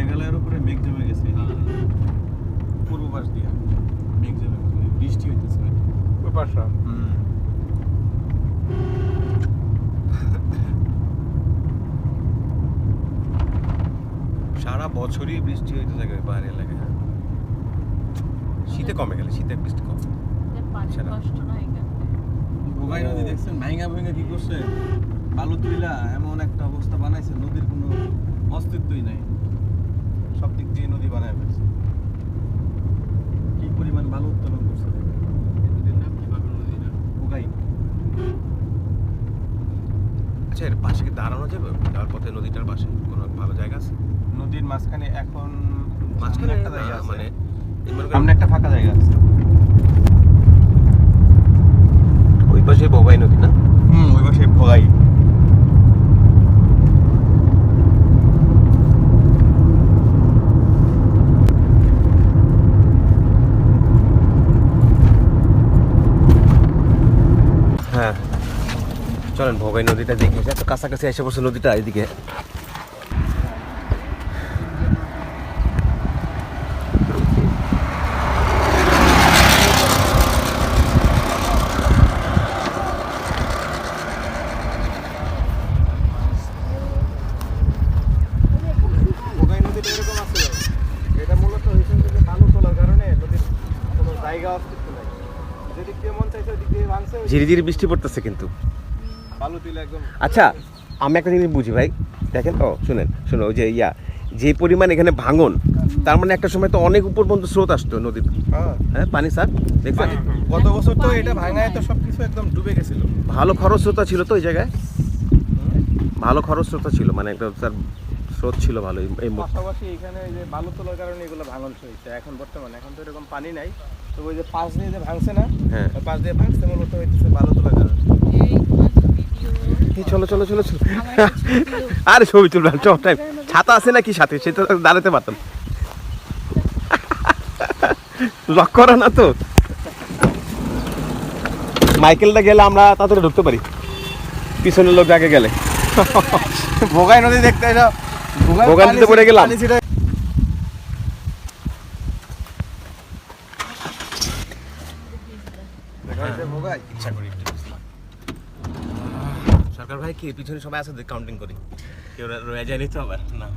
মেঘালয়ের উপরে মেঘ জমে গেছে। পূর্ব পাশ দিয়ে। মেঘ জমে গেছে বৃষ্টি হইতেছে ওই পাশটা সারা বছরই বৃষ্টি হইতে থাকে ওই পাহাড়ি এলাকায় হ্যাঁ। শীতে কমে গেলে শীতে বৃষ্টি কমে। ভোগাই নদী দেখছেন? ভাইঙ্গা ভাইঙ্গা কি করছে? বালু তুইলা এমন একটা অবস্থা বানাইছে নদীর কোনো অস্তিত্বই নাই সব দিক দিয়ে নদী বানায় ফেলছে কি পরিমাণ বালু উত্তোলন করছে। নদীর নাম কি বালু নদী না ভোগাই আচ্ছা এর পাশে কি দাঁড়ানো যাবে? যাওয়ার পথে নদীটার পাশে? কোনো ভালো জায়গা আছে? নদীর মাঝখানে এখন মাঝখানে একটা জায়গা মানে মনে সামনে একটা ফাঁকা জায়গা আছে ওই পাশে বোবাই নদী না হুম ওই পাশে ভোগাই হ্যাঁ চলেন ভোগাই নদীটা দেখে। এত কাছাকাছি এসে বসে নদীটা এদিকে। ভোগাই নদীটা এরকম আছে। এটা মূলত হয়েছে যে বালু তোলার কারণে নদীর কোনো জায়গা অস্তিত্ব নাই। যেদিক দিয়ে মন চাইছে ওদিক দিয়ে ভাঙছে ওই ঝিরি ঝিরি বৃষ্টি পড়তেছে কিন্তু। আচ্ছা আমি একটা জিনিস বুঝি ভাই। দেখেন তো শুনেন শুনো ওই যে ইয়া যে পরিমাণ এখানে ভাঙন তার মানে একটা সময় তো অনেক উপর পর্যন্ত স্রোত আসতো নদীর। হ্যাঁ। হ্যাঁ পানি স্যার দেখছেন? গত বছর তো এটা ভাঙায় তো সবকিছু একদম ডুবে গেছিল। ভালো খরস্রোতা ছিল তো ওই জায়গায়? ভালো খরস্রোতা ছিল মানে একটা স্যার স্রোত ছিল ভালো এই-। পাশাপাশি এখানে এই যে বালু তোলার কারণে এগুলো ভাঙন হয়েছে এখন বর্তমানে এখন তো এরকম পানি নাই। তো ওই যে পাশ দিয়ে যে ভাঙছে না হ্যাঁ। পাশ দিয়ে ভাঙছে মূলত হইতেছে বালু তোলার কারণে এই তোমার ভিডিও এই চলো চলো চলো চলো। আরে ছবি তুললাম চল টাইম। ছাতা আছে নাকি সাথে? সেটা তো দাঁড়াতে পারতাম লক করা না তো? মাইকেলটা গেলে আমরা তাড়াতাড়ি ঢুকতে পারি। পিছনের লোক আগে গেলে। ভোগাই নদী দেখতে এসো। ভোগাই নদীতে পড়ে গেলাম। ভোগাই ইচ্ছা করি। ভাই কি? পিছনে সবাই আছে কাউন্টিং করি। কেউ রয়ে যায়নি তো আবার? না